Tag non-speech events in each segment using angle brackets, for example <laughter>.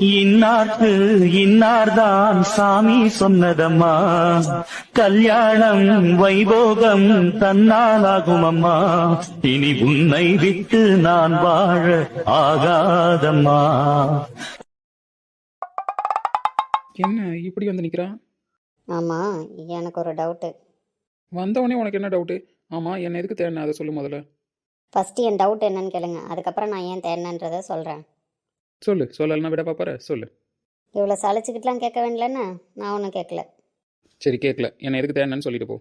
இன்னார்க்கு இன்னார்தான் சாமி சொன்னதம்மா. கல்யாணம் வைபோகம் தன்னாலாகும் அம்மா இனி உன்னை விட்டு நான் வாழ ஆகாதம்மா. என்ன இப்படி வந்து நிற்கிறா ஆமாம் எனக்கு ஒரு டவுட்டு. வந்தவொடனே உனக்கு என்ன டவுட்டு? ஆமாம் என்ன எதுக்கு தேடின? அதை சொல்லு முதல்ல. ஃபஸ்ட்டு என் டவுட் என்னன்னு கேளுங்க. அதுக்கப்புறம் நான் ஏன் தேடினன்றதை சொல்கிறேன் சொல்லு சொல்லலைன்னா விட பாப்பார? சொல்லு. இவ்வளோ சளிச்சுக்கிட்டுலாம் கேட்க வேண்டியலன்னு நான் ஒன்றும் கேட்கல. சரி கேட்கல. என்ன எதுக்கு தேடினேன்னு சொல்லிட்டு போ.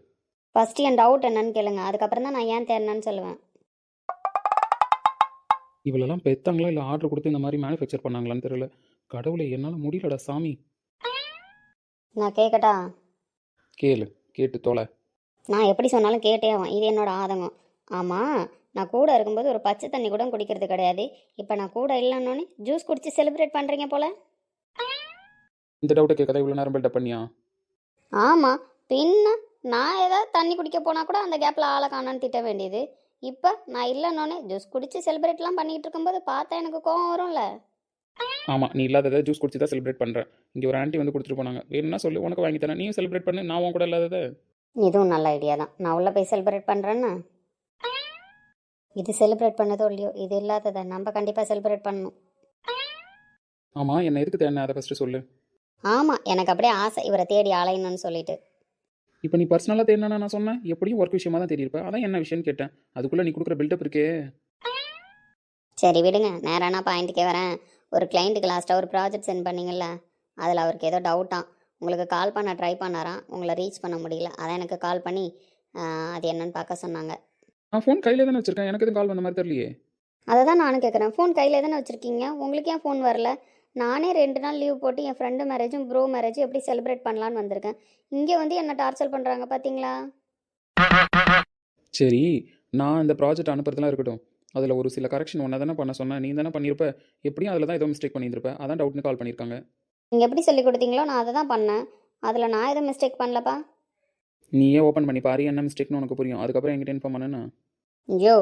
ஃபஸ்ட்டு என் டவுட் என்னன்னு கேளுங்க. அதுக்கப்புறம் தான் நான் ஏன் தேடினேன்னு சொல்லுவேன். இவ்வளோலாம் பெத்தாங்களா? இல்லை ஆர்டர் கொடுத்து இந்த மாதிரி மேனுஃபேக்சர் பண்ணாங்களான்னு தெரியல. கடவுளை என்னால் முடியலடா சாமி. நான் கேட்கட்டா கேளு. கேட்டு தொலை. நான் எப்படி சொன்னாலும் கேட்டே ஆகும் இது என்னோட ஆதங்கம். ஆமாம் நான் கூட இருக்கும்போது ஒரு பச்சை தண்ணி கூட குடிக்கிறது கிடையாது. இப்போ நான் கூட இல்லைன்னொன்னே ஜூஸ் குடிச்சு செலிப்ரேட் பண்ணுறீங்க போல. இந்த டவுட்டை கேட்கறத இவ்வளோ நேரம் பில்டப் பண்ணியா? ஆமாம் பின்ன நான் ஏதாவது தண்ணி குடிக்க போனால் கூட அந்த கேப்பில் ஆளை காணோன்னு திட்ட வேண்டியது. இப்போ நான் இல்லைன்னொன்னே ஜூஸ் குடிச்சு செலிப்ரேட்லாம் பண்ணிக்கிட்டு இருக்கும்போது பார்த்தா எனக்கு கோவம் வரும்ல. ஆமாம் நீ இல்லாததை ஜூஸ் குடிச்சு தான் செலிப்ரேட் பண்ணுறேன் இங்கே ஒரு ஆண்டி வந்து கொடுத்துட்டு போனாங்க. வேணும்னா சொல்லு உனக்கு வாங்கி தரேன். நீயும் செலிப்ரேட் பண்ணு நான் உன் கூட இல்லாததை. இதுவும் நல்ல ஐடியா தான். நான் உள்ளே போய் செலிப்ரேட் பண்ணுறேன்னா இது செலிப்ரேட் பண்ணதோ இல்லையோ இது இல்லாததை நம்ம கண்டிப்பாக செலிப்ரேட் பண்ணணும். ஆமாம் என்ன எதுக்கு தேடின? அதை ஃபஸ்ட்டு சொல்லு. ஆமாம் எனக்கு அப்படியே ஆசை இவரை தேடி அலையணும்னு சொல்லிட்டு. இப்போ நீ பர்சனலாக தேடினா நான் சொன்னேன். எப்படியும் ஒர்க் விஷயமா தான் தெரியிருப்பேன் அதான் என்ன விஷயம்னு கேட்டேன். அதுக்குள்ளே நீ கொடுக்குற பில்டப் இருக்கே. சரி விடுங்க. நேரானா பாயிண்ட்டுக்கே வரேன். ஒரு கிளைண்ட்டுக்கு லாஸ்ட்டாக ஒரு ப்ராஜெக்ட் சென்ட் பண்ணீங்கல்ல அதில் அவருக்கு ஏதோ டவுட்டாம் உங்களுக்கு கால் பண்ண ட்ரை பண்ணாராம் உங்களை ரீச் பண்ண முடியல. அதான் எனக்கு கால் பண்ணி அது என்னன்னு பார்க்க சொன்னாங்க. நான் ஃபோன் கையில் தானே வச்சிருக்கேன். எனக்கு எதுவும் கால் பண்ண மாதிரி தெரியலையே. அதை தான் நானும் கேட்குறேன் ஃபோன் கையில் தானே வச்சுருக்கீங்க? உங்களுக்கு ஏன் ஃபோன் வரல? நானே ரெண்டு நாள் லீவ் போட்டு என் ஃப்ரெண்டு மேரேஜும் ப்ரோ மேரேஜும் எப்படி செலிப்ரேட் பண்ணலான்னு வந்திருக்கேன். இங்கே வந்து என்ன டார்ச்சர் பண்ணுறாங்க பார்த்தீங்களா? சரி நான் இந்த ப்ராஜெக்ட் அனுப்புறதுலாம் இருக்கட்டும். அதில் ஒரு சில கரெக்ஷன் ஒன்றா தானே பண்ண சொன்னேன். நீ தானே பண்ணியிருப்ப. எப்படியும் அதில் தான் ஏதோ மிஸ்டேக் பண்ணியிருப்ப அதான் டவுட்னு கால் பண்ணியிருக்காங்க. நீங்கள் எப்படி சொல்லி கொடுத்தீங்களோ நான் அதை தான் பண்ணேன். அதில் நான் எதுவும் மிஸ்டேக் பண்ணலப்பா. நீயே ஓப்பன் பண்ணி பாரு என்ன மிஸ்டேக்னு உனக்கு புரியும். அதுக்கப்புறம் என்கிட்ட இன்ஃபார்ம் பண்ணேன்னா ஐயோ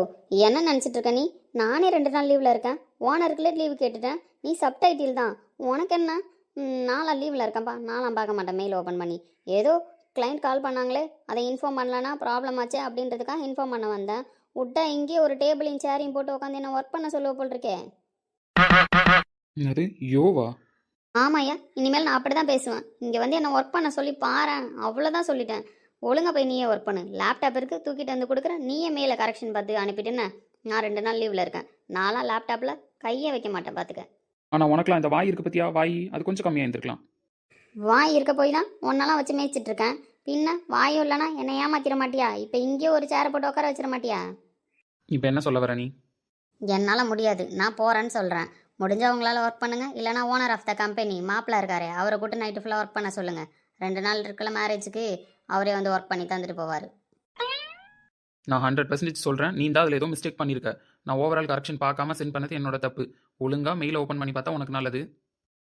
என்ன நினச்சிட்டு இருக்க நீ? நானே ரெண்டு நாள் லீவில் இருக்கேன். ஓனருக்குள்ளே லீவு கேட்டுட்டேன். நீ சப்டைட்டில் தான். உனக்கு என்ன? நாலாம் லீவில் இருக்கேன்ப்பா நாலாம் பார்க்க மாட்டேன். மெயில் ஓப்பன் பண்ணி. ஏதோ கிளைண்ட் கால் பண்ணாங்களே அதை இன்ஃபார்ம் பண்ணலனா ப்ராப்ளம் ஆச்சு அப்படின்றதுக்காக இன்ஃபார்ம் பண்ண வந்தேன். விட்டா இங்கேயே ஒரு டேபிளையும் சேரையும் போட்டு உட்காந்து என்ன ஒர்க் பண்ண சொல்லுவ போல் இருக்கே அது யோவா? ஆமாய்யா. இனிமேல் நான் அப்படி தான் பேசுவேன். இங்கே வந்து என்ன ஒர்க் பண்ண சொல்லி பாரேன். அவ்வளோதான் சொல்லிட்டேன். ஒழுங்கா போய் நீயே ஒர்க் பண்ணு. லேப்டாப் இருக்கு தூக்கிட்டு வந்து கொடுக்குறேன். நீயே மேலே கரெக்ஷன் பார்த்து அனுப்பிட்டுன்னு நான் ரெண்டு நாள் லீவில் இருக்கேன். நான்லாம் லேப்டாப்பில் கையே வைக்க மாட்டேன் பார்த்துக்க ஆனால் உனக்குலாம் இந்த வாய் இருக்கு பத்தியா? வாய் அது கொஞ்சம் கம்மியாக இருந்திருக்கலாம் வாய் இருக்க போய் தான் ஒன்னெல்லாம் வச்சு மேய்ச்சிட்டு இருக்கேன். பின்ன வாயும் இல்லைனா என்னை ஏமாத்திர மாட்டியா? இப்போ இங்கேயே ஒரு சேரை போட்டு உட்கார வச்சிட மாட்டியா? இப்போ என்ன சொல்ல வர நீ? என்னால் முடியாது. நான் போகிறேன்னு சொல்கிறேன் முடிஞ்சவங்களால ஒர்க் பண்ணுங்க. இல்லைனா ஓனர் ஆஃப் த கம்பெனி மாப்பிள்ள இருக்காரு அவரை கூட்டு நைட்டு ஃபுல்லாக ஒர்க் பண்ண சொல்லுங்கள் ரெண்டு நாள் இருக்கல மேரேஜுக்கு அவரே வந்து ஒர்க் பண்ணி தந்துட்டு போவார். நான் ஹண்ட்ரட் பர்சன்டேஜ் சொல்கிறேன் நீ தான் அதில் ஏதோ மிஸ்டேக் பண்ணியிருக்க நான் ஓவரால் கரெக்ஷன் பார்க்காம சென்ட் பண்ணது என்னோட தப்பு. ஒழுங்காக மெயில் ஓப்பன் பண்ணி பார்த்தா உனக்கு நல்லது.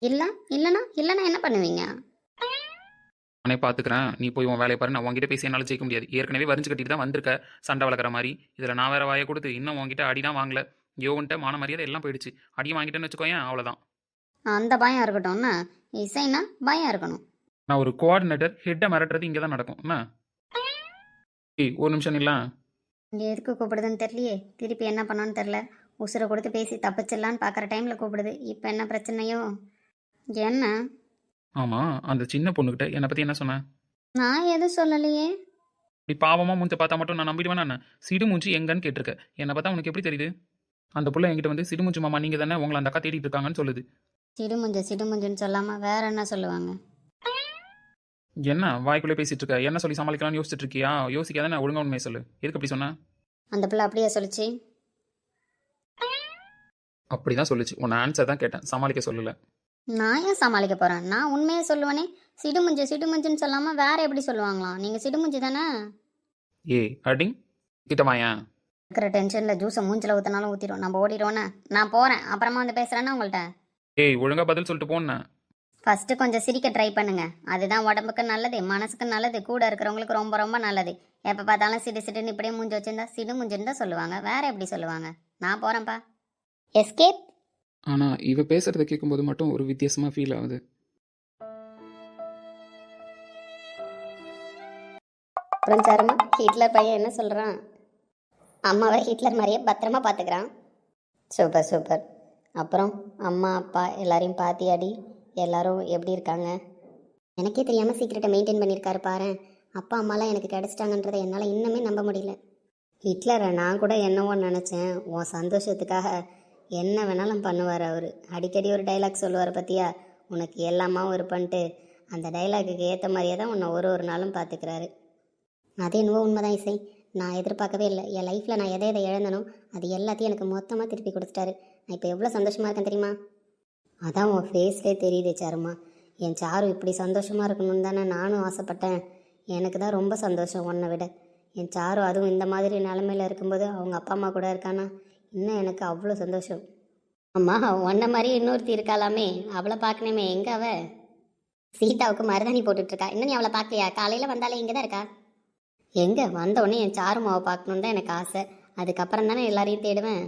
இல்லை இல்லைனா இல்லைனா என்ன பண்ணுவீங்க? நானே பார்த்துக்கிறேன் நீ போய் உன் வேலையை பாரு. நான் உங்ககிட்ட பேசி என்னால் ஜெயிக்க முடியாது. ஏற்கனவே வரிஞ்சு கட்டிட்டு தான் வந்திருக்க. சண்டை வளர்க்குற மாதிரி. இதில் நான் வேற வாயை கொடுத்து இன்னும் உங்ககிட்ட அடி தான் வாங்கல. யோவன்ட்ட மான மரியாதை எல்லாம் போயிடுச்சு. அடி வாங்கிட்டேன்னு வச்சுக்கோயேன் அவ்வளோதான் அந்த பயம் இருக்கட்டும்னா இசைனா பயம் இருக்கணும். நான் ஒரு கோஆர்டினேட்டர் ஹெட்டை மிரட்டுறது இங்கே தான் நடக்கும். என்ன? ஏய் ஒரு நிமிஷம் இல்லை இங்கே எதுக்கு கூப்பிடுதுன்னு தெரியலையே. திருப்பி என்ன பண்ணோன்னு தெரில உசுரை கொடுத்து பேசி தப்பிச்சிடலான்னு பார்க்குற டைமில் கூப்பிடுது. இப்போ என்ன பிரச்சனையோ? என்ன? ஆமாம் அந்த சின்ன பொண்ணுக்கிட்ட என்னை பற்றி என்ன சொன்னேன் நான் எதுவும் சொல்லலையே? இப்படி பாவமாக மூஞ்ச பார்த்தா மட்டும் நான் நம்பிடுவேன் நான் சிடு மூஞ்சி எங்கன்னு கேட்டிருக்க. என்னை பார்த்தா உனக்கு எப்படி தெரியுது? அந்த புள்ள என்கிட்ட வந்து சிடு மூஞ்சி மாமா நீங்கள் தானே உங்களை அந்த அக்கா தேடிட்டு இருக்காங்கன்னு சொல்லுது. சிடுமுஞ்சு சிடுமுஞ்சுன்னு சொல்லாமல் வேற என்ன சொல்லுவாங்க? என்ன வாய்க்குள்ளே பேசிட்டு இருக்க என்ன சொல்லி சமாளிக்கலாம்னு யோசிச்சுட்டு இருக்கியா யோசிக்காத நான் ஒழுங்கா உண்மையை சொல்லு. எதுக்கு அப்படி சொன்னேன் அந்த பிள்ளை அப்படியே சொல்லிச்சு. அப்படி தான் சொல்லுச்சு. உன்னை ஆன்சர் தான் கேட்டேன். சமாளிக்க சொல்லல. நான் ஏன் சமாளிக்க போகிறேன் நான் உண்மையே சொல்லுவேனே. சிடுமுஞ்சு சிடுமுஞ்சுன்னு சொல்லாமல் வேற எப்படி சொல்லுவாங்களாம் நீங்கள் சிடுமுஞ்சு தானே? ஏய் அடிங். கிட்ட வாயேன் இருக்கிற டென்ஷனில் ஜூஸை மூஞ்சில் ஊற்றினாலும் ஊற்றிடும் நம்ம ஓடிடுவோண்ணே நான் போகிறேன் அப்புறமா வந்து பேசுகிறேன்னா உங்கள்கிட்ட ஏய் ஒழுங்கா பதில் சொல்லிட்டு போன்னேன் ஃபஸ்ட்டு கொஞ்சம் சிரிக்க ட்ரை பண்ணுங்க. அதுதான் உடம்புக்கு நல்லது மனசுக்கு நல்லது கூட இருக்கிறவங்களுக்கு ரொம்ப ரொம்ப நல்லது. எப்போ பார்த்தாலும் சிடு சிடுன்னு இப்படியே மூஞ்சி வச்சிருந்தா சிடு மூஞ்சின்னு தான் சொல்லுவாங்க. வேற எப்படி சொல்லுவாங்க? நான் போகிறேன்ப்பா எஸ்கேப் ஆனால் இவ பேசுகிறத கேட்கும்போது மட்டும் ஒரு வித்தியாசமாக ஃபீல் ஆகுது. அப்புறம் சாருமா ஹிட்லர் பையன் என்ன சொல்கிறான் அம்மாவை ஹிட்லர் மாதிரியே பத்திரமா பார்த்துக்கிறான். சூப்பர் சூப்பர் அப்புறம் அம்மா அப்பா எல்லாரையும் பாத்தியாடி எல்லாரும் எப்படி இருக்காங்க? எனக்கே தெரியாமல் சீக்கிரட்டை மெயின்டைன் பண்ணியிருக்காரு பாரு அப்பா அம்மாலாம் எனக்கு கிடச்சிட்டாங்கன்றதை என்னால் இன்னுமே நம்ப முடியல. ஹிட்லரை நான் கூட என்னவோ நினச்சேன். உன் சந்தோஷத்துக்காக என்ன வேணாலும் பண்ணுவார் அவர். அடிக்கடி ஒரு டைலாக் சொல்லுவார் பற்றியா உனக்கு எல்லாமாவும் இருப்பன்ட்டு அந்த டைலாக்குக்கு ஏற்ற மாதிரியே தான் உன்னை ஒரு ஒரு நாளும் பார்த்துக்கிறாரு அது என்னவோ உண்மைதான் இசை. நான் எதிர்பார்க்கவே இல்லை. என் லைஃப்பில் நான் எதை எதை இழந்தனோ அது எல்லாத்தையும் எனக்கு மொத்தமாக திருப்பி கொடுத்துட்டாரு. நான் இப்போ எவ்வளோ சந்தோஷமாக இருக்கேன் தெரியுமா? அதான் உன் ஃபேஸ்லேயே தெரியுது சாருமா. என் சாரு இப்படி சந்தோஷமாக இருக்கணும்னு தானே நானும் ஆசைப்பட்டேன். எனக்கு தான் ரொம்ப சந்தோஷம் உன்னை விட. என் சாரு அதுவும் இந்த மாதிரி நிலமையில இருக்கும்போது அவங்க அப்பா அம்மா கூட இருக்கானா? இன்னும் எனக்கு அவ்வளோ சந்தோஷம். அம்மா உன்ன மாதிரி இன்னொருத்தி இருக்காளாமே. அவளை பார்க்கணுமே. எங்க அவ? சீதாவுக்கு மருதாணி போட்டுட்டு இருக்கா இன்னும் நீ அவளை பார்க்கலையா? காலையில் வந்தாலே இங்கே தான் இருக்கா? எங்கே? வந்தவுடனே என் சாரு மாவை பார்க்கணுன்னு தான் எனக்கு ஆசை. அதுக்கப்புறம் தானே எல்லாரையும் தேடுவேன்.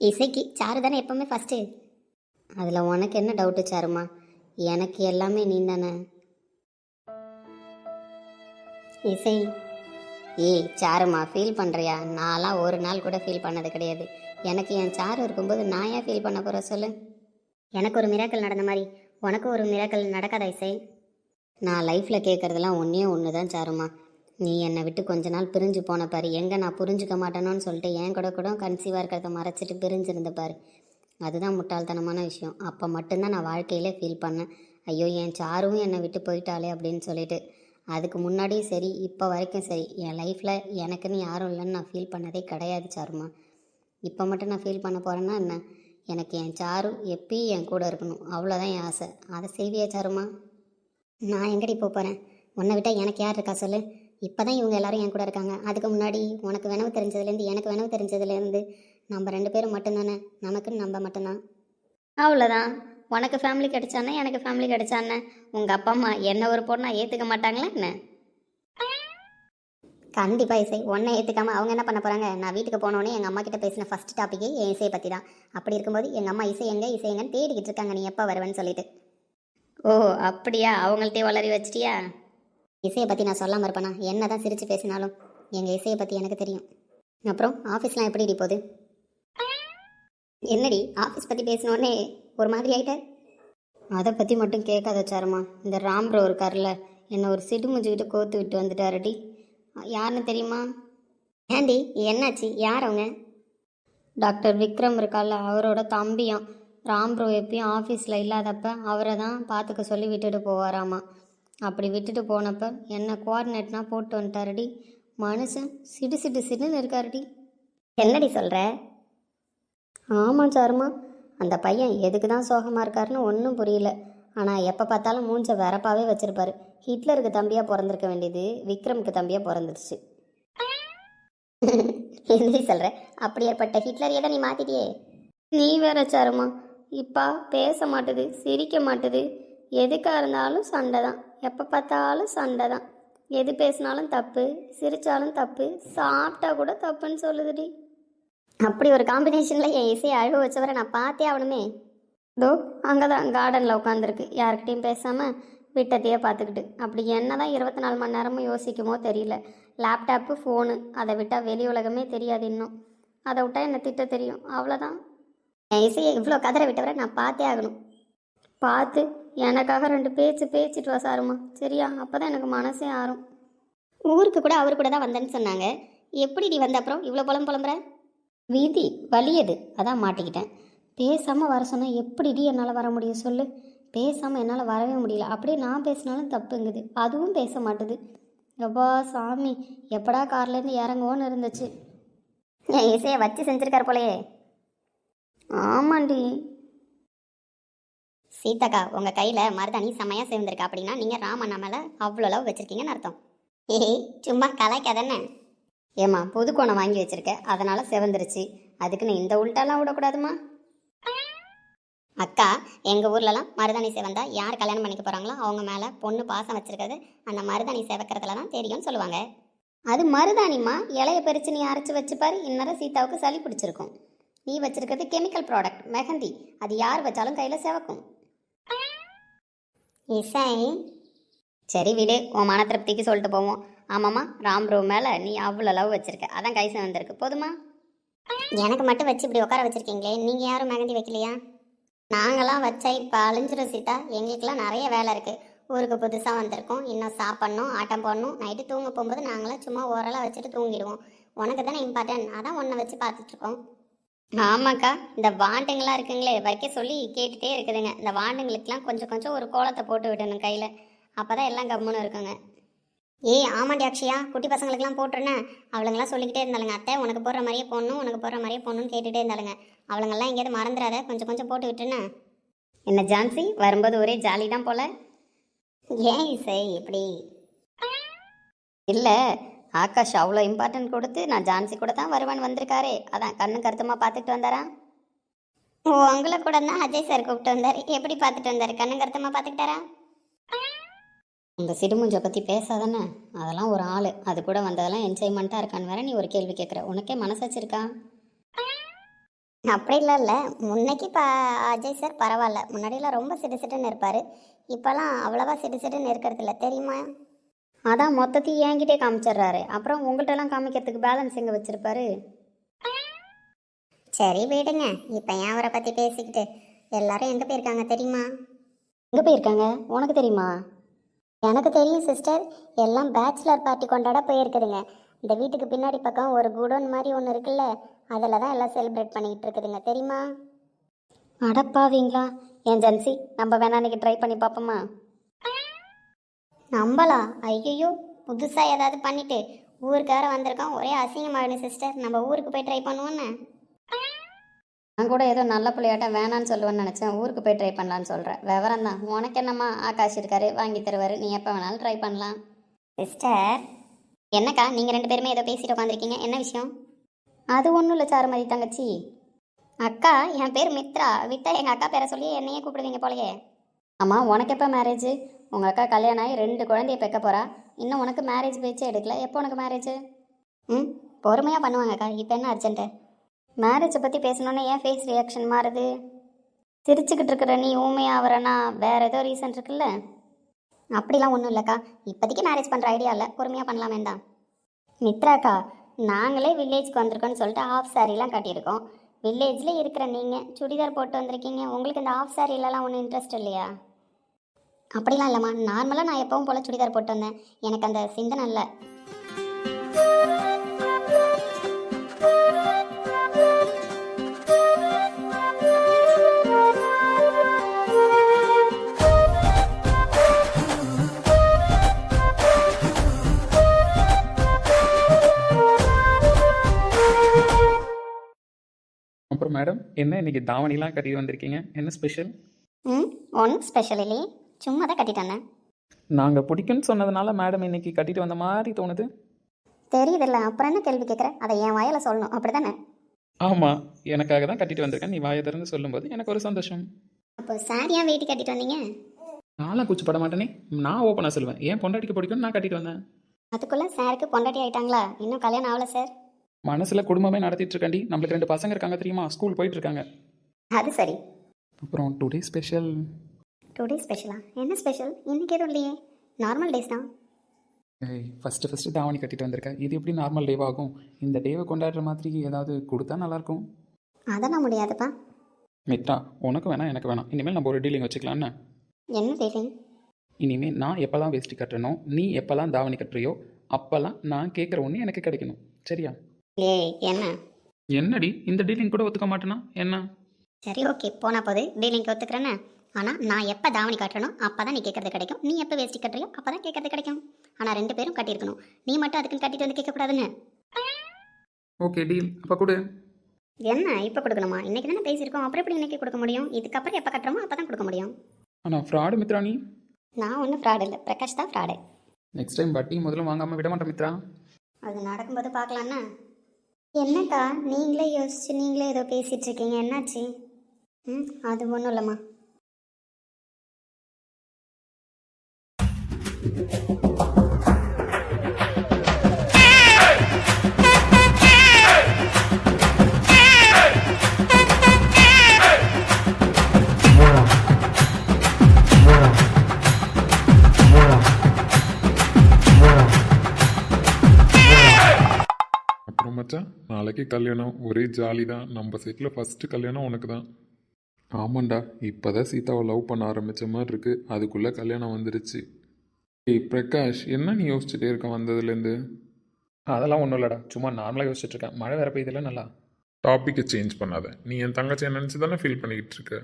இசைக்கு சாரு தானே எப்பவுமே ஃபஸ்ட்டு அதில் உனக்கு என்ன டவுட்டு சாருமா? எனக்கு எல்லாமே நீ தானே இசை. ஏய் சாருமா ஃபீல் பண்ணுறியா நான்லாம் ஒரு நாள் கூட ஃபீல் பண்ணது கிடையாது. எனக்கு என் சாரு இருக்கும்போது நான் ஏன் ஃபீல் பண்ண போகிற சொல்லு? எனக்கு ஒரு மிராக்கல் நடந்த மாதிரி. உனக்கு ஒரு மிராக்கல் நடக்காதா இசை? நான் லைஃப்பில் கேட்குறதெல்லாம் ஒன்றே ஒன்று தான் சாருமா. நீ என்னை விட்டு கொஞ்ச நாள் பிரிஞ்சு போன பாரு. எங்கே நான் புரிஞ்சுக்க மாட்டேனோன்னு சொல்லிட்டு என் கூட கூட கன்சீவாக இருக்கிறத மறைச்சிட்டு பிரிஞ்சிருந்த பாரு. அதுதான் முட்டாள்தனமான விஷயம். அப்போ மட்டும்தான் நான் வாழ்க்கையிலே ஃபீல் பண்ணேன். ஐயோ என் சாரும் என்னை விட்டு போயிட்டாளே அப்படின்னு சொல்லிட்டு. அதுக்கு முன்னாடியும் சரி இப்போ வரைக்கும் சரி. என் லைஃப்பில் எனக்குன்னு யாரும் இல்லைன்னு நான் ஃபீல் பண்ணதே கிடையாது சாருமா. இப்போ மட்டும் நான் ஃபீல் பண்ண போகிறேன்னா என்ன? எனக்கு என் சாரு எப்பயும் என் கூட இருக்கணும். அவ்வளோதான் என் ஆசை. அதை செய்வியா சாருமா? நான் எங்கடி போக போகிறேன் உன்னை விட்டால் எனக்கு யார் இருக்கா சொல்லு. இப்போ தான் இவங்க எல்லாரும் என் கூட இருக்காங்க. அதுக்கு முன்னாடி உனக்கு வினவு தெரிஞ்சதுலேருந்து எனக்கு வினவு தெரிஞ்சதுலேருந்து நம்ம ரெண்டு பேரும் மட்டும்தானே? நமக்குன்னு நம்ம மட்டும்தான். அவ்வளோதான் உனக்கு ஃபேமிலி கிடைச்சானே எனக்கு ஃபேமிலி கிடைச்சானே உங்கள் அப்பா அம்மா என்ன ஒரு பொண்ணா ஏற்றுக்க மாட்டாங்களா என்ன? கண்டிப்பாக இசை. உன்னை ஏற்றுக்காம அவங்க என்ன பண்ண போகிறாங்க நான் வீட்டுக்கு போனோடனே எங்கள் அம்மா கிட்ட பேசின ஃபர்ஸ்ட் டாப்பிக்கே என் இசையை பற்றி தான் அப்படி இருக்கும்போது எங்கள் அம்மா இசை எங்கே? இசை எங்கன்னு தேடிக்கிட்டு இருக்காங்க. நீ எப்போ வருவேன்னு சொல்லிட்டு. ஓ அப்படியா? அவங்கள்ட்டே வளரி வச்சிட்டியா? இசையை பற்றி நான் சொல்லாமல் இருப்பேனா? என்ன தான் சிரித்து பேசினாலும் எங்கள் இசையை பற்றி எனக்கு தெரியும். அப்புறம் ஆஃபீஸ்லாம் எப்படி போகுது? என்னடி ஆஃபீஸ் பற்றி பேசினோடனே ஒரு மாதிரி ஆயிட்ட அதை பற்றி மட்டும் கேட்காத சாருமா இந்த ராம் ப்ரோ இருக்கார்ல என்னை ஒரு சிடு முஞ்சுக்கிட்டு கோத்து விட்டு வந்துட்டாருடி. யாருன்னு தெரியுமா? ஏண்டி என்னாச்சு யார் அவங்க? டாக்டர் விக்ரம் இருக்கார்ல அவரோட தம்பியாம். ராம் ப்ரோ எப்பயும் ஆஃபீஸில் இல்லாதப்ப அவரை தான் பார்த்துக்க சொல்லி விட்டுட்டு போவாராமா. அப்படி விட்டுட்டு போனப்ப என்ன கோஆர்டினேட்னா போட்டு வந்துட்டாருடி. மனுஷன் சிடு சிடு சிடுன்னு இருக்காருடி. என்னடி சொல்கிற ஆமாம் சாருமா அந்த பையன் எதுக்கு தான் சோகமாக இருக்காருன்னு ஒன்றும் புரியல. ஆனால் எப்போ பார்த்தாலும் மூஞ்ச வெறப்பாவே வச்சுருப்பாரு. ஹிட்லருக்கு தம்பியாக பிறந்திருக்க வேண்டியது விக்ரமுக்கு தம்பியாக பிறந்துருச்சு <laughs> என்ன சொல்கிற அப்படி ஏற்பட்ட ஹிட்லரையே தான் நீ மாற்றிட்டியே நீ வேற சாருமா இப்பா பேச மாட்டுது சிரிக்க மாட்டுது. எதுக்காக இருந்தாலும் சண்டை தான். எப்போ பார்த்தாலும் சண்டை தான். எது பேசினாலும் தப்பு சிரித்தாலும் தப்பு சாப்பிட்டா கூட தப்புன்னு சொல்லுதுடி. அப்படி ஒரு காம்பினேஷனில் என் இசையை அழுக வச்சவரை நான் பார்த்தே ஆகணுமே. தோ அங்கே தான் கார்டனில் உட்காந்துருக்கு யார்கிட்டையும் பேசாமல் விட்டத்தையே பார்த்துக்கிட்டு. அப்படி என்ன தான் இருபத்தி நாலு மணி நேரமும் யோசிக்குமோ தெரியல. லேப்டாப்பு ஃபோனு அதை விட்டால் வெளி உலகமே தெரியாது இன்னும். அதை விட்டால் என்னை திட்ட தெரியும்? அவ்வளோதான் என் இசையை இவ்வளோ கதற விட்டவரை நான் பார்த்தே ஆகணும். பார்த்து எனக்காக ரெண்டு பேச்சு பேச்சுட்டு வா சாருமா. சரியா? அப்போ தான் எனக்கு மனசே ஆறும். ஊருக்கு கூட அவர் கூட தான் வந்தேன்னு சொன்னாங்க. எப்படி நீ வந்த அப்புறம்? இவ்வளோ புலம் புலம்புற? வீதி வலியது. அதான் மாட்டிக்கிட்டேன். பேசாமல் வர சொன்னால் எப்படிடி என்னால் வர முடியும் சொல்லு. பேசாமல் என்னால் வரவே முடியல. அப்படியே நான் பேசினாலும் தப்புங்குது. அதுவும் பேச மாட்டுது. எப்பா சாமி எப்படா கார்லேருந்து இறங்குவோன்னு இருந்துச்சு. என் இசையை வச்சு செஞ்சுருக்கார் போலையே. ஆமாண்டி. சீதாக்கா உங்கள் கையில் மருதாணி செமையாக சேர்ந்துருக்கா. அப்படின்னா நீங்கள் ராமண்ணா மேலே அவ்வளோ லவ் வச்சுருக்கீங்கன்னு அர்த்தம். ஏய் சும்மா கலாய்க்காதானே ஏம்மா புது கோணம் வாங்கி வச்சிருக்க. அதனால செவந்துருச்சு. அதுக்குன்னு இந்த உள்டாலாம் விடக்கூடாதுமா? அக்கா எங்கள் ஊர்லலாம் மருதாணி செவந்தா யார் கல்யாணம் பண்ணிக்க போகிறாங்களோ அவங்க மேலே பொண்ணு பாசம் வச்சுருக்கிறது அந்த மருதாணி செவக்கிறதுல தான் தெரியும்னு சொல்லுவாங்க. அது மருதாணிம்மா இலைய பறிச்சு நீ அரைச்சி வச்சுப்பாரு இந்நேரம் சீதாவுக்கு சளி பிடிச்சிருக்கும். நீ வச்சிருக்கிறது கெமிக்கல் ப்ராடக்ட் மெஹந்தி. அது யார் வச்சாலும் கையில் செவக்கும். இசை. சரி விடு உன் மன திருப்திக்கு சொல்லிட்டு போவோம். ஆமாம்மா ராம் மேலே நீ அவ்வளோ லவ் வச்சுருக்க. அதான் கைசன் வந்திருக்கு. போதுமா? எனக்கு மட்டும் வச்சு இப்படி உட்கார வச்சுருக்கீங்களே நீங்கள் யாரும் மெகந்தி வைக்கலையா? நாங்களாம் வச்சா இப்போ அழிஞ்சிரும் சீதா. எங்களுக்கெல்லாம் நிறைய வேலை இருக்குது ஊருக்கு புதுசாக வந்திருக்கோம். இன்னும் சாப்பிட்ணும் ஆட்டம் போடணும். நைட்டு தூங்க போகும்போது நாங்களாம் சும்மா ஓரலாக வச்சுட்டு தூங்கிடுவோம். உனக்கு தானே இம்பார்ட்டன்ட் அதான் ஒன்றை வச்சு பார்த்துட்ருக்கோம் ஆமாக்கா இந்த வாண்டுங்களாம் இருக்குங்களே வைக்க சொல்லி கேட்டுகிட்டே இருக்குதுங்க. இந்த வாண்டுங்களுக்கெல்லாம் கொஞ்சம் கொஞ்சம் ஒரு கோலத்தை போட்டு விடணும் கையில். அப்போ தான் எல்லாம் கம்முன்னு இருக்குங்க. ஏய் ஆமாண்டி அக்ஷயா குட்டி பசங்களுக்கெல்லாம் போட்டுருனேன். அவளுங்கெல்லாம் சொல்லிக்கிட்டே இருந்தாளுங்க அத்தை. உனக்கு போடுற மாதிரியே போடணும் உனக்கு போடுற மாதிரியே போடணும்னு கேட்டுகிட்டே இருந்தாளுங்க. அவளுங்கெல்லாம் எங்கேயாவது மறந்துடாத கொஞ்சம் கொஞ்சம் போட்டு விட்டுருனே என்ன ஜான்சி வரும்போது ஒரே ஜாலி தான் போல? ஏன் இசை இப்படி? இல்லை ஆகாஷ் அவ்வளோ இம்பார்ட்டன்ட் கொடுத்து நான் ஜான்சி கூட தான் வருவேன் வந்திருக்காரே. அதான் கண்ணு கருத்துமா பார்த்துட்டு வந்தாரா? ஓ உங்களை கூட தான் அஜய் சார் கூப்பிட்டு வந்தார். எப்படி பார்த்துட்டு வந்தார்? கண்ணு கருத்துமா பார்த்துக்கிட்டாரா? இந்த சிடுமுஞ்சை பற்றி பேசாதானே? அதெல்லாம் ஒரு ஆள். அது கூட வந்ததெல்லாம் என்ஜாய்மெண்ட்டாக இருக்கான்னு வேற நீ ஒரு கேள்வி கேட்குற உனக்கே மனசாச்சிருக்கா அப்படிலாம் இல்லை. முன்னைக்கு இப்போ அஜய் சார் பரவாயில்ல. முன்னாடியெல்லாம் ரொம்ப சிடு சிடுன்னு இருப்பார். இப்போலாம் அவ்வளோவா சிடு சிடுன்னு இருக்கிறது இல்லை. தெரியுமா? அதான் மொத்தத்தையும் என்கிட்டே காமிச்சிடுறாரு. அப்புறம் உங்கள்கிட்டலாம் காமிக்கிறதுக்கு பேலன்ஸ் எங்கே வச்சுருப்பாரு? சரி விடுங்க. இப்போ ஏன் அவரை பற்றி பேசிக்கிட்டு? எல்லாரும் எங்கே போயிருக்காங்க தெரியுமா? எங்கே போயிருக்காங்க? உனக்கு தெரியுமா? எனக்கு தெரியும் சிஸ்டர் எல்லாம் பேச்சுலர் பார்ட்டி கொண்டாட போயிருக்குதுங்க. இந்த வீட்டுக்கு பின்னாடி பக்கம் ஒரு குடோன் மாதிரி ஒன்று இருக்குல்ல அதில் தான் எல்லாம் செலிப்ரேட் பண்ணிக்கிட்டு இருக்குதுங்க. தெரியுமா? அடப்பாவீங்களா என் ஜென்சி நம்ம வேணா இன்னைக்கு ட்ரை பண்ணி பார்ப்போமா? நம்பலா? ஐயோ புதுசாக ஏதாவது பண்ணிவிட்டு ஊருக்கார வந்திருக்கோம் ஒரே அசிங்கமாகிடும் சிஸ்டர் நம்ம ஊருக்கு போய் ட்ரை பண்ணுவோன்னு நான் கூட ஏதோ நல்ல பிள்ளையாட்டம் வேணான்னு சொல்லுவேன்னு நினச்சேன். ஊருக்கு போய் ட்ரை பண்ணலான்னு சொல்கிறேன் விவரம் தான். உனக்கு என்னம்மா? ஆகாஷ் இருக்காரு. வாங்கி தருவார். நீ எப்போ வேணாலும் ட்ரை பண்ணலாம். சிஸ்டர் என்னக்கா? நீங்கள் ரெண்டு பேருமே ஏதோ பேசிட்டு உட்காந்துருக்கீங்க என்ன விஷயம்? அது ஒன்றும் இல்லை சாருமதி தங்கச்சி. அக்கா என் பேர் மித்ரா. விட்டா எங்கள் அக்கா பேரை சொல்லி என்னையே கூப்பிடுவீங்க போலயே. ஆமாம் உனக்கு எப்போ மேரேஜ் உங்கள் அக்கா கல்யாணம் ஆகி ரெண்டு குழந்தைய பெக்க போகிறா இன்னும் உனக்கு மேரேஜ் பேச்சே எடுக்கல. எப்போ உனக்கு மேரேஜ் ம்? பொறுமையாக பண்ணுவாங்கக்கா. இப்போ என்ன அர்ஜென்ட்டு மேரேஜை பற்றி பேசணுன்னே ஏன் ஃபேஸ் ரியாக்ஷன் மாறுது? சிரிச்சுக்கிட்டு இருக்கிற நீ ஊமையாகிறனா வேறு ஏதோ ரீசன் இருக்குல்ல? அப்படிலாம் ஒன்றும் இல்லைக்கா. இப்போதைக்கு மேரேஜ் பண்ணுற ஐடியா இல்லை. பொறுமையாக பண்ணலாம் வேண்டாம். மித்ராக்கா நாங்களே வில்லேஜ்க்கு வந்திருக்கோன்னு சொல்லிட்டு ஆஃப் சாரீலாம் கட்டியிருக்கோம். வில்லேஜில் இருக்கிற நீங்கள் சுடிதார் போட்டு வந்திருக்கீங்க. உங்களுக்கு இந்த ஆஃப் சாரீலலாம் ஒன்றும் இன்ட்ரெஸ்ட் இல்லையா? அப்படிலாம் இல்லைம்மா. நார்மலாக நான் எப்பவும் போல் சுடிதார் போட்டு வந்தேன். எனக்கு அந்த சிந்தனை இல்லை. மேடம் என்ன இன்னைக்கு தாவணிலாம் கட்டிட்டு வந்திருக்கீங்க? என்ன ஸ்பெஷல் ம் ஒன்றும் ஸ்பெஷல் இல்லையே. சும்மா தான் கட்டிட்டு வந்தேன். நாங்கள் பிடிக்கும்னு சொன்னதுனால மேடம் இன்னைக்கு கட்டிட்டு வந்த மாதிரி தோணுது. தெரியுதில்ல அப்புறம் என்ன கேள்வி கேட்குற அதை என் வாயால் சொல்லணும். அப்படி தானே ஆமாம் எனக்காக தான் கட்டிட்டு வந்திருக்கேன். நீ வாயை திறந்து சொல்லும்போது எனக்கு ஒரு சந்தோஷம். அப்போ சாரியாக வேட்டி கட்டிட்டு வந்தீங்க? நான்லாம் கூச்சப்பட மாட்டேனே. நான் ஓப்பனாக சொல்லுவேன். ஏன் பொண்டாட்டிக்கு பிடிக்கும்னு நான் கட்டிட்டு வந்தேன். அதுக்குள்ளே சாருக்கு பொண்டாட்டி ஆயிட்டாங்களா? இன்னும் கல்யாணம் ஆகல சார் மனசில் குடும்பமே நடத்திட்டு இருக்காண்டி நம்மளுக்கு ரெண்டு பசங்க இருக்காங்க தெரியுமா? ஸ்கூல் போயிட்டு இருக்காங்க அது சரி. அப்புறம் டுடே ஸ்பெஷல் டுடே ஸ்பெஷலா என்ன ஸ்பெஷல் இன்னைக்கு எதுவும் இல்லையே. நார்மல் டேஸ் தான். ஏய் ஃபஸ்ட்டு ஃபஸ்ட்டு தாவணி கட்டிட்டு வந்திருக்கேன் இது எப்படி நார்மல் டேவ் ஆகும் இந்த டேவை கொண்டாடுற மாதிரி ஏதாவது கொடுத்தா நல்லாயிருக்கும்? அதெல்லாம் முடியாதுப்பா. மித்ரா உனக்கு வேணாம் எனக்கு வேணாம். இனிமேல் நம்ம ஒரு டீலிங் வச்சுக்கலாம்னு. என்ன டேட்டிங் இனிமேல் நான் எப்போல்லாம் வேஷ்டி கட்டுறனோ நீ எப்போல்லாம் தாவணி கட்டுறியோ அப்போல்லாம் நான் கேட்குற ஒன்று எனக்கு கிடைக்கணும். சரியா? ஏய் என்ன? என்னடி? இந்த டீலிங் கூட ஒத்துக்க மாட்டேனா? என்ன? சரி ஓகே. போனா போது. டீலிங்க்கு ஒத்துக்கிறேன்னு. ஆனால் நான் எப்போ தாவணி கட்டுறனோ அப்போ தான் நீ கேட்கறது கிடைக்கும். நீ எப்போ வேஷ்டி கட்டுறியோ அப்போ தான் கேட்கறது கிடைக்கும். ஆனால் ரெண்டு பேரும் கட்டியிருக்கணும். நீ மட்டும் அதுக்குன்னு கட்டிட்டு வந்து கேட்கக்கூடாதுன்னு. ஓகே டீல் அப்போ கொடு. என்ன? இப்போ கொடுக்கணுமா? இன்னைக்கு தானே பேசியிருக்கோம். அப்புறம் எப்படி இன்னைக்கு கொடுக்க முடியும்? இதுக்கப்புறம் எப்போ கட்டுறோமோ அப்போ தான் கொடுக்க முடியும். ஆனால் ஃப்ராடு மித்ரா நீ? நான் ஒன்றும் ஃப்ராடு இல்லை. பிரகாஷ் தான் ஃப்ராடு நெக்ஸ்ட் டைம் வட்டி முதல்ல வாங்காமல் விட மாட்டேன் மித்ரா. அது நடக்கும்போது பார்க்கலான்னா? என்னக்கா? நீங்களே யோசிச்சு நீங்களே ஏதோ பேசிட்டு இருக்கீங்க என்னாச்சு? ம் அது ஒன்றும் இல்லைம்மா. நாளைக்கு கல்யாணம் ஒரே ஜாலி தான் நம்ம செட்டில் ஃபஸ்ட்டு கல்யாணம் உனக்கு தான் ஆமாண்டா இப்போ தான் சீதாவை லவ் பண்ண ஆரம்பித்த மாதிரி இருக்கு. அதுக்குள்ளே கல்யாணம் வந்துருச்சு. ஏய் பிரகாஷ் என்ன நீ யோசிச்சுட்டே இருக்க வந்ததுலேருந்து? அதெல்லாம் ஒன்றும் இல்லைடா. சும்மா நார்மலாக யோசிச்சுட்டு இருக்கேன். மழை வேற பெய்யுதுல நல்லா? டாப்பிக்கை சேஞ்ச் பண்ணாத. நீ என் தங்கச்சியை நினச்சி தானே ஃபீல் பண்ணிக்கிட்டு இருக்க?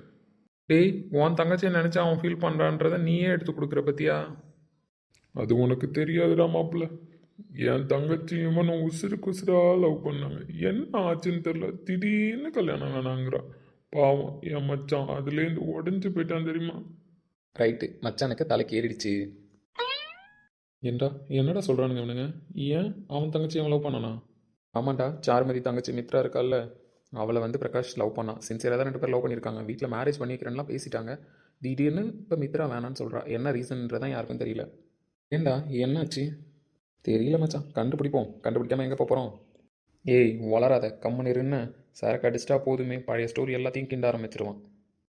டேய் உன் தங்கச்சியை நினச்சி அவன் ஃபீல் பண்ணுறான்றத நீயே எடுத்து கொடுக்குற பத்தியா? அது உனக்கு தெரியாதுடா மாப்பிள்ள. என் தங்கச்சி இவனும் உசுருக்கு உசுரா லவ் பண்ணாங்க. என்ன ஆச்சுன்னு தெரில திடீர்னு கல்யாணம் வேணாங்கிறா பாவம் என் மச்சான் அதுலேருந்து உடஞ்சி போயிட்டான் தெரியுமா? ரைட்டு மச்சானுக்கு தலைக்கு ஏறிடுச்சு. ஏன்டா என்னடா சொல்கிறானுங்க இவனுங்க? ஏன் அவன் தங்கச்சி அவன் லவ் பண்ணானா? ஆமாண்டா சாருமதி தங்கச்சி மித்ரா இருக்கால்ல. அவளை வந்து பிரகாஷ் லவ் பண்ணான் சின்சியராக தான் ரெண்டு பேர் லவ் பண்ணியிருக்காங்க. வீட்டில் மேரேஜ் பண்ணிக்கிறேன்லாம் பேசிட்டாங்க. திடீர்னு இப்போ மித்ரா வேணான்னு சொல்கிறா என்ன ரீசன்ன்றதான் யாருக்கும் தெரியல. ஏண்டா என்னாச்சு? தெரியல மச்சான். கண்டுபிடிப்போம். கண்டுபிடிக்காம எங்கே போகிறோம் ஏய் வளராத கம்மனிருன்னு சரக்கு அடிச்சிட்டா போதுமே. பழைய ஸ்டோரி எல்லாத்தையும் கிண்ட ஆரம்பிச்சிருவான்.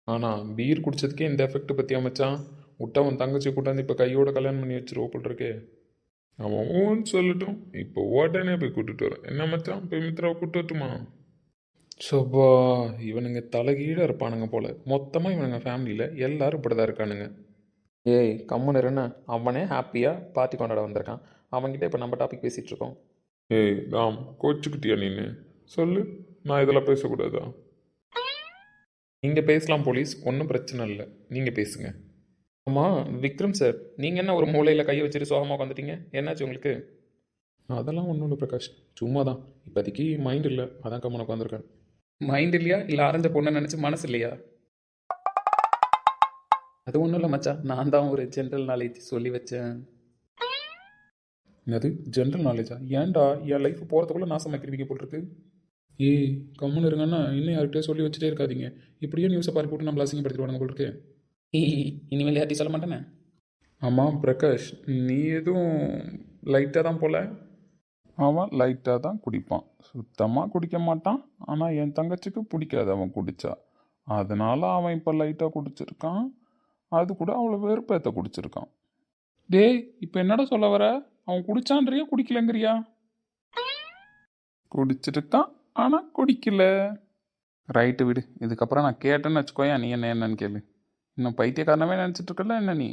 ஆனால் பீர் குடிச்சதுக்கே இந்த எஃபெக்ட் பற்றியா மச்சான்? விட்டவன் தங்கச்சி கூட்டாந்து இப்போ கையோட கல்யாணம் பண்ணி வச்சிருவோம் போட்டிருக்கே அவன் ஓன் சொல்லட்டும் இப்போ உடனே போய் கூட்டிட்டு வரேன் என்ன மச்சான்? போய் மித்ராவை கூட்டு வரட்டுமா? சோபா இவனுங்க தலைகீழாக இருப்பானுங்க போல. மொத்தமாக இவனுங்க ஃபேமிலியில் எல்லாரும் இப்படி தான் இருக்கானுங்க. ஏய் கம்முன்னு இருன்னு அவனே ஹாப்பியாக பார்ட்டி கொண்டாட வந்திருக்கான். அவன்கிட்ட இப்போ நம்ம டாபிக் பேசிகிட்டு இருக்கோம் ஏய் ராம் கோச்சுக்கிட்டியா நீனு? சொல்லு நான் இதெல்லாம் பேசக்கூடாதா? நீங்கள் பேசலாம் போலீஸ் ஒன்றும் பிரச்சனை இல்லை. நீங்கள் பேசுங்க. ஆமாம் விக்ரம் சார் நீங்கள் என்ன ஒரு மூலையில் கையை வச்சுட்டு சோகமாக உட்காந்துட்டீங்க என்னாச்சு உங்களுக்கு? அதெல்லாம் ஒன்றும் இல்லை பிரகாஷ். சும்மா தான் இப்போதைக்கு மைண்ட் இல்லை. அதான் கம்மன் உட்காந்துருக்கேன் மைண்ட் இல்லையா? இல்லை அரைஞ்ச பொண்ணை நினச்சி மனசு இல்லையா? அது ஒன்றும் இல்லை மச்சான். நான் தான் ஒரு ஜென்ரல் நாலேஜ் சொல்லி வச்சேன். என்னது? ஜென்ரல் நாலேஜா ஏன்டா என் லைஃப் போகிறதுக்குள்ளே நாசம் வைக்கிறீங்க போட்டிருக்கு? ஏய் கம்முன்னு இருங்கன்னா இன்னும் யார்கிட்டயும் சொல்லி வச்சுட்டே இருக்காதீங்க. இப்படியே நியூஸை பாரி போட்டு நம்மள அசிங்கப்படுத்திடுவானுங்க போல் இருக்கு. <laughs> இனிமேல் யார்ட்டையும் சொல்ல மாட்டேனே? ஆமாம் பிரகாஷ் நீ எதுவும் லைட்டாக தான் போல? அவன் லைட்டாக தான் குடிப்பான். சுத்தமாக குடிக்க மாட்டான். ஆனால் என் தங்கச்சிக்கு பிடிக்காது அவன் குடிச்சா. அதனால அவன் இப்போ லைட்டாக குடிச்சிருக்கான். அது கூட அவ்வளோ வெறுப்பேத்த குடிச்சிருக்கான். டேய் இப்போ என்னடா சொல்ல வர? அவன் குடிச்சான்றியா குடிக்கலங்கிறியா? குடிச்சிருக்கான் ஆனால் குடிக்கல. ரைட்டு விடு. இதுக்கப்புறம் நான் கேட்டேன்னு வச்சுக்கோயா நீ என்ன என்னன்னு கேளு. இன்னும் பைத்தியக்காரனவே நினச்சிட்டு இருக்கல என்ன நீ?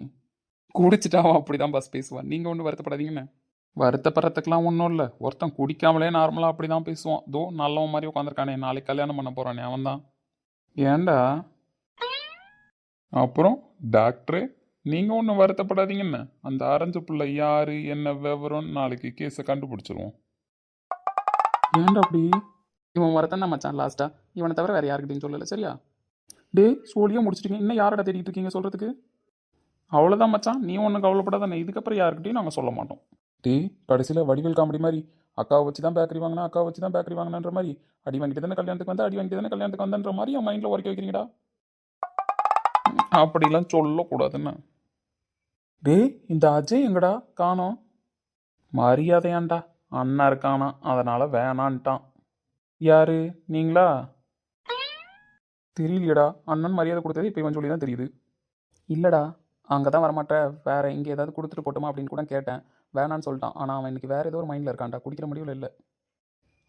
குடிச்சிட்டா அவன் அப்படி தான் பஸ் பேசுவான் நீங்கள் ஒன்றும் வருத்தப்படாதீங்கண்ணே வருத்தப்படுறதுக்கெலாம் ஒன்றும் இல்லை. ஒருத்தன் குடிக்காமலே நார்மலாக அப்படி தான் பேசுவான். தோ நல்லவன் மாதிரி உட்காந்துருக்கானே நாளைக்கு கல்யாணம் பண்ண போகிறானே அவன் தான் ஏன்டா? அப்புறம் டாக்டரு நீங்கள் ஒன்றும் வருத்தப்படாதீங்கண்ணே அந்த ஆரஞ்சு பிள்ளை யார் என்ன விவரம்னு நாளைக்கு கேஸை கண்டுபிடிச்சிருவோம். ஏன்டா அப்படி? இவன் வரத்தான் தான் மச்சான் லாஸ்ட்டாக இவனை தவிர வேறு யாருக்கிட்டையும் சொல்லலை சரியா? டேய் சோழியாக முடிச்சிட்டீங்க. இன்னும் யாரடா தேடிட்டு இருக்கீங்க சொல்கிறதுக்கு அவ்வளோதான் மச்சான். நீ ஒன்றும் கவலைப்படாதானே இதுக்கப்புறம் யாருக்கிட்டையும் நாங்கள் சொல்ல மாட்டோம். டேய் கடைசியில் வடிவேல் காமெடி மாதிரி அக்காவை வச்சு தான் பேக்கரி வாங்கினா அக்காவை வச்சு தான் பேக்கரி வாங்கினன்ற மாதிரி அடி வாங்கிட்டு தானே கல்யாணத்துக்கு வந்தா அடி வாங்கிட்டு தானே கல்யாணத்துக்கு வந்தன்ற மாதிரி என் மைண்டில் உரைக்க வைக்கிறீங்கடா. அப்படிலாம் சொல்லக்கூடாதுன்னு. டேய் இந்த அஜய் எங்கடா? காணோம். மரியாதையான்டா அண்ணா இருக்கானா? அதனால வேணான்ட்டான். யாரு? நீங்களா? தெரியலையடா. அண்ணன் மரியாதை கொடுத்தது இப்போ இவன் சொல்லி தான் தெரியுது. இல்லைடா. அங்கே தான் வரமாட்டேன் வேறு இங்கே ஏதாவது கொடுத்துட்டு போட்டுமா அப்படின்னு கூட கேட்டேன். வேணான்னு சொல்லிட்டான். ஆனால் அவன் இன்னைக்கு வேறு ஏதோ ஒரு மைண்டில் இருக்கான்டா. குடிக்கிற முடியல இல்லை.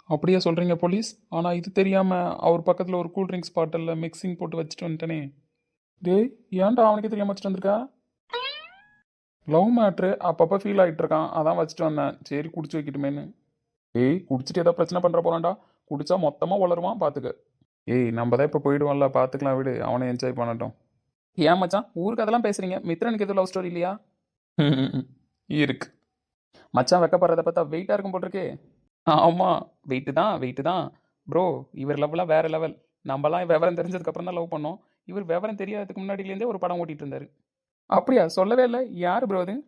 அப்படியே சொல்கிறீங்க போலீஸ்? ஆனால் இது தெரியாமல் அவர் பக்கத்தில் ஒரு கூல் ட்ரிங்க்ஸ் பாட்டிலில் மிக்சிங் போட்டு வச்சுட்டு வந்துட்டனே. டேய் ஏன்டா அவனுக்கே தெரியாமல் வச்சுட்டு வந்திருக்கா? லவ் மேட்ரு அப்பப்போ ஃபீல் ஆகிட்டு இருக்கான் அதான் வச்சுட்டு வந்தேன். சரி குடிச்சு வைக்கட்டுமேன்னு. ஏய் குடிச்சிட்டு ஏதோ பிரச்சனை பண்ணுற போகிறான்டா குடிச்சா மொத்தமாக வளருவான் பார்த்துக்க ஏய் நம்ம தான் இப்போ போயிடுவோம்ல பார்த்துக்கலாம் வீடு. அவனை என்ஜாய் பண்ணட்டும். ஏன் மச்சான்? ஊருக்கு அதெல்லாம் பேசுகிறீங்க மித்ரனுக்கு எதுவும் லவ் ஸ்டோரி இல்லையா? <laughs> இருக்கு. மச்சான் வைக்கப்படுறத பார்த்தா வெயிட்டாக இருக்கும் போட்டிருக்கே. ஆமாம் வெயிட்டு தான் வெயிட்டு தான். ப்ரோ இவர் லெவலாக வேறு லெவல் நம்மலாம் விவரம் தெரிஞ்சதுக்கப்புறம் தான் லவ் பண்ணோம். இவர் விவரம் தெரியாததுக்கு முன்னாடியிலேருந்தே ஒரு படம் ஓட்டிகிட்டு இருந்தார். அப்படியா? சொல்லவே இல்லை. யார் ப்ரோ அது?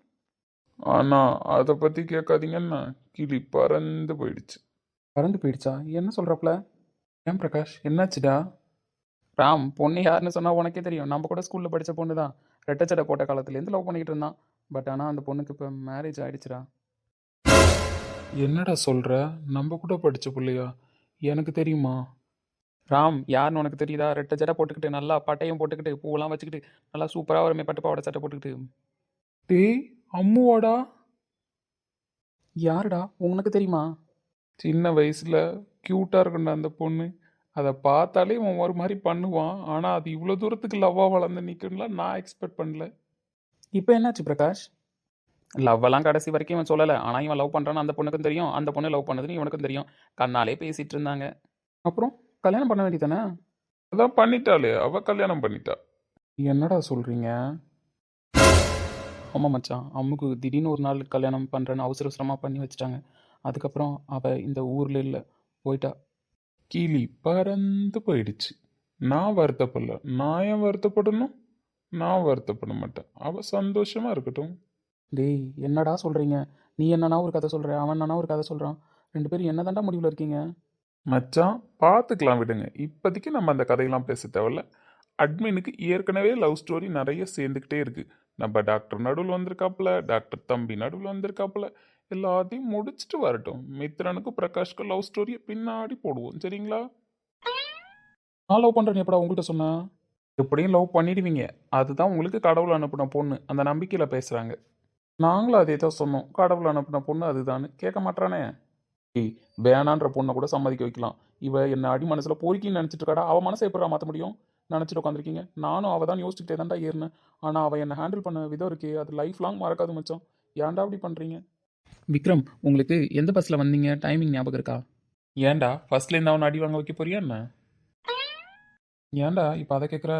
ஆனால் அதை பற்றி கேட்காதீங்கன்னா கிளி பறந்து போயிடுச்சு. பறந்து போயிடுச்சா? என்ன சொல்கிறப்பல ஏன் பிரகாஷ்? என்னாச்சுடா? ராம் பொண்ணு யாருன்னு சொன்னால் உனக்கே தெரியும். நம்ம கூட ஸ்கூலில் படித்த பொண்ணு தான் ரெட்டச்சடை போட்ட காலத்துலேருந்து லவ் பண்ணிக்கிட்டு இருந்தான். பட் ஆனால் அந்த பொண்ணுக்கு இப்போ மேரேஜ் ஆயிடுச்சுடா. என்னடா சொல்கிற நம்ம கூட படித்த பிள்ளையா? எனக்கு தெரியுமா? ராம் யாருன்னு உனக்கு தெரியுதா? ரெட்டை ஜடை போட்டுக்கிட்டு நல்லா பட்டையும் போட்டுக்கிட்டு பூவெல்லாம் வச்சுக்கிட்டு நல்லா சூப்பராக வருமே பட்டு பாவாடை சட்டை போட்டுக்கிட்டு. டேய் அம்முவாடா. யாருடா? உனக்கு தெரியுமா? சின்ன வயசில் க்யூட்டாக இருக்குண்டா அந்த பொண்ணு. அதை பார்த்தாலே இவன் ஒரு மாதிரி பண்ணுவான். ஆனால் அது இவ்வளோ தூரத்துக்கு லவ்வாக வளர்ந்து நிற்கணும்லாம் நான் எக்ஸ்பெக்ட் பண்ணல. இப்போ என்னாச்சு பிரகாஷ்? லவ் எல்லாம் கடைசி வரைக்கும் இவன் சொல்லலை. ஆனால் இவன் லவ் பண்ணுறான்னு அந்த பொண்ணுக்கும் தெரியும். அந்த பொண்ணு லவ் பண்ணதுன்னு இவனுக்கும் தெரியும். கண்ணாலே பேசிட்டு இருந்தாங்க. அப்புறம்? கல்யாணம் பண்ண வேண்டியதானே அதான் பண்ணிட்டாளே அவ கல்யாணம் பண்ணிட்டா. என்னடா சொல்றீங்க? ஆமாம் மச்சான் அம்முக்கு திடீர்னு ஒரு நாள் கல்யாணம் பண்ணுறேன்னு அவசர அவசரமாக பண்ணி வச்சுட்டாங்க. அதுக்கப்புறம் அவள் இந்த ஊரில் இல்லை போயிட்டா. கிளி பறந்து போயிடுச்சு. நான் வருத்தப்படல. நான் ஏன் வருத்தப்படணும்? நான் வருத்தப்பட மாட்டேன். அவள் சந்தோஷமா இருக்கட்டும். டேய் என்னடா சொல்கிறீங்க நீ என்னன்னா ஒரு கதை சொல்கிற அவன் என்னன்னா ஒரு கதை சொல்கிறான் ரெண்டு பேரும் என்னதான்டா முடிவில் இருக்கீங்க? மச்சான் பார்த்துக்கலாம் விடுங்க. இப்போதைக்கு நம்ம அந்த கதையெல்லாம் பேச தேவையில்ல. அட்மினுக்கு ஏற்கனவே லவ் ஸ்டோரி நிறைய சேர்ந்துக்கிட்டே இருக்குது நம்ம டாக்டர் நடுவில் வந்திருக்காப்புல டாக்டர் தம்பி நடுவில் வந்திருக்காப்புல. எல்லாத்தையும் முடிச்சுட்டு வரட்டும். மித்ரனுக்கும் பிரகாஷ்க்கும் லவ் ஸ்டோரியை பின்னாடி போடுவோம். சரிங்களா? நான் லவ் பண்ணுறேன் எப்படா உங்கள்கிட்ட சொன்னேன் எப்படியும் லவ் பண்ணிடுவீங்க. அதுதான் உங்களுக்கு கடவுள் அனுப்பின பொண்ணு. அந்த நம்பிக்கையில் பேசுகிறாங்க நாங்களும் அதே தான் சொன்னோம். கடவுள் அனுப்பின பொண்ணு அதுதான்னு. கேட்க மாட்டானே வேணான்ற பொண்ணை கூட சம்மதிக்க வைக்கலாம். இவ என்ன அடி மனசில் போரிக்கின்னு நினச்சிட்டு இருக்காடா அவள் மனசை எப்படி மாற்ற முடியும்? நினச்சிட்டு உட்காந்துருக்கீங்க நானும் அவள் தான் யோசிச்சுட்டே தான்டா ஏறினேன். ஆனால் அவள் என்னை ஹேண்டில் பண்ண விதம் இருக்கே அது லைஃப் லாங் மறக்காது மச்சான். ஏன்டா அப்படி பண்ணுறீங்க விக்ரம் உங்களுக்கு எந்த பஸ்ஸில் வந்தீங்க? டைமிங் ஞாபகம் இருக்கா? ஏன்டா ஃபர்ஸ்ட்லேருந்து அவனை அடி வாங்க வைக்க போறியா என்ன? ஏன்டா இப்போ அதை கேட்குற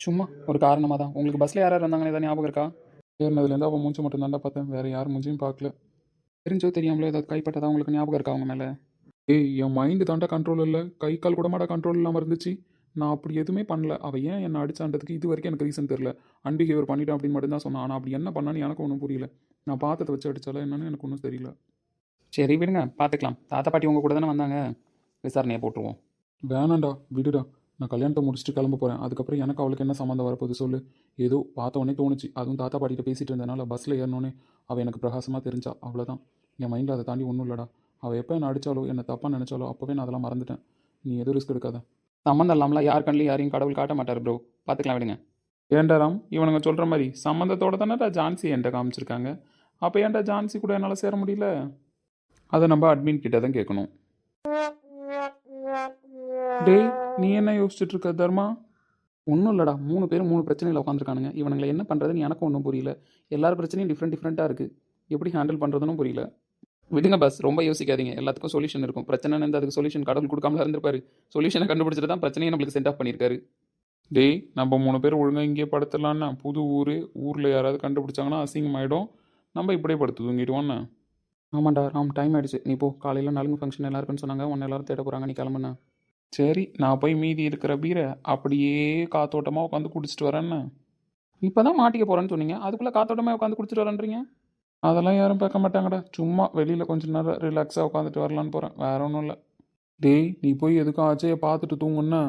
சும்மா ஒரு காரணமாக தான் உங்களுக்கு பஸ்ஸில் யார் யார் வந்தாங்கன்னு ஏதாவது ஞாபகம் இருக்கா? ஏறினதுலேருந்து அவன் மூஞ்சி மட்டும் தான்டா பார்த்தேன். வேறு யார் மூஞ்சியும் பார்க்கல. தெரிஞ்சோ தெரியாமலோ ஏதாவது கைப்பட்டதா உங்களுக்கு ஞாபகம் இருக்கா அவங்க மேலே? ஏய் என் மைண்டு தாண்டா கண்ட்ரோல் இல்லை. கை கால் கூட மாடா கண்ட்ரோல் இல்லாமல் இருந்துச்சு. நான் அப்படி எதுவுமே பண்ணல. அவள் ஏன் என்னை அடிச்சான்றதுக்கு இது வரைக்கும் எனக்கு ரீசன் தெரில அன்பிஹேவியர் பண்ணிட்டேன் அப்படின்னு மட்டும் தான் சொன்னான் ஆனால் அப்படி என்ன பண்ணான்னு எனக்கு ஒன்றும் புரியல. நான் பார்த்ததை வச்சு அடிச்சாலும் என்னன்னு எனக்கு ஒன்றும் தெரியல. சரி விடுங்க. பார்த்துக்கலாம் தாத்தா பாட்டி உங்கள் கூட தானே வந்தாங்க. விசாரணையை போட்டுருவோம். வேணாண்டா விடுடா. நான் கல்யாணத்தை முடிச்சுட்டு கிளம்ப போகிறேன் அதுக்கப்புறம் எனக்கு அவளுக்கு என்ன சம்மந்தம் வரப்போகுது சொல்லு. ஏதோ பார்த்த உடனே தோணுச்சு. அதுவும் தாத்தா பாட்டிகிட்ட பேசிட்டு இருந்தனால பஸ்ஸில் ஏறினோன்னே அவள் எனக்கு பிரகாசமாக தெரிஞ்சா. அவ்வளோதான் என் மைண்டில் அதை தாண்டி ஒன்றும் இல்லைடா. அவள் எப்போ என்னை அடித்தாலோ என்னை தப்பாக நினச்சாலோ அப்போவே நான் அதெல்லாம் மறந்துட்டேன். நீ எதுவும் ரிஸ்க் எடுக்காத. சம்மந்தம் இல்லாமலாம் யார் கண்ணிலையும் யாரையும் கடவுள் காட்ட மாட்டார் ப்ரோ பார்த்துக்கலாம் விடுங்க. ஏன்டா ராம்? இவனுங்க சொல்கிற மாதிரி சம்மந்தத்தோட தானேடா ஜான்சி என்கிட்ட காமிச்சிருக்காங்க. அப்போ ஏன்டா ஜான்சி கூட என்னால் சேர முடியல? அதை நம்ம அட்மின் கிட்ட தான் கேட்கணும். டேய் நீ என்ன யோசிச்சுட்டு இருக்க தர்மா? ஒன்றும் இல்லைடா. மூணு பேரும் மூணு பிரச்சனையில் உட்காந்துருக்கானுங்க இவனுங்களை என்ன பண்ணுறதுன்னு எனக்கும் ஒன்றும் புரியல. எல்லார் பிரச்சனையும் டிஃப்ரெண்ட் டிஃப்ரெண்ட்டாக இருக்குது எப்படி ஹேண்டில் பண்ணுறதுன்னு புரியல. விடுங்க பஸ் ரொம்ப யோசிக்காதீங்க. எல்லாத்துக்கும் சொல்யூஷன் இருக்கும். பிரச்சனை இருந்து அதுக்கு சொல்யூஷன் கடவுள் கொடுக்காமல இருந்திருப்பாரு. சொல்யூஷனை கண்டுபிடிச்சிட்டு தான் பிரச்சனையை நம்மளுக்கு சென்ட் ஆஃப் பண்ணியிருக்காரு. டேய் நம்ம மூணு பேர் ஒழுங்காக இங்கேயே படுத்துடலான்னா புது ஊர் ஊரில் யாராவது கண்டுபிடிச்சாங்கன்னா அசிங்கமாயிடும். நம்ம இப்படியே படுத்து தூங்கிடுவோண்ணா ஆமாண்டா ராம் டைம் ஆயிடுச்சு. நீ போ. காலையில் நலுங்கு ஃபங்க்ஷன் எல்லாருக்குன்னு சொன்னாங்க. உன்னை எல்லாரும் தேட போகிறாங்க நீ கிளம்புண்ணா. சரி நான் போய் மீதி இருக்கிற பீரை அப்படியே காத்தோட்டமாக உட்காந்து குடிச்சிட்டு வரேன்னு. இப்போ தான் மாட்டிக்க போகிறேன்னு சொன்னீங்க. அதுக்குள்ளே காத்தோட்டமாக உட்காந்து குடிச்சிட்டு வரேன்றீங்க? அதெல்லாம் யாரும் பார்க்க மாட்டாங்கடா. சும்மா வெளியில் கொஞ்சம் நேரம் ரிலாக்ஸாக உட்காந்துட்டு வரலான்னு போகிறேன் வேற ஒன்றும் இல்லை. டேய் நீ போய் எதுக்கும் ஆச்சையை பார்த்துட்டு தூங்குன்னா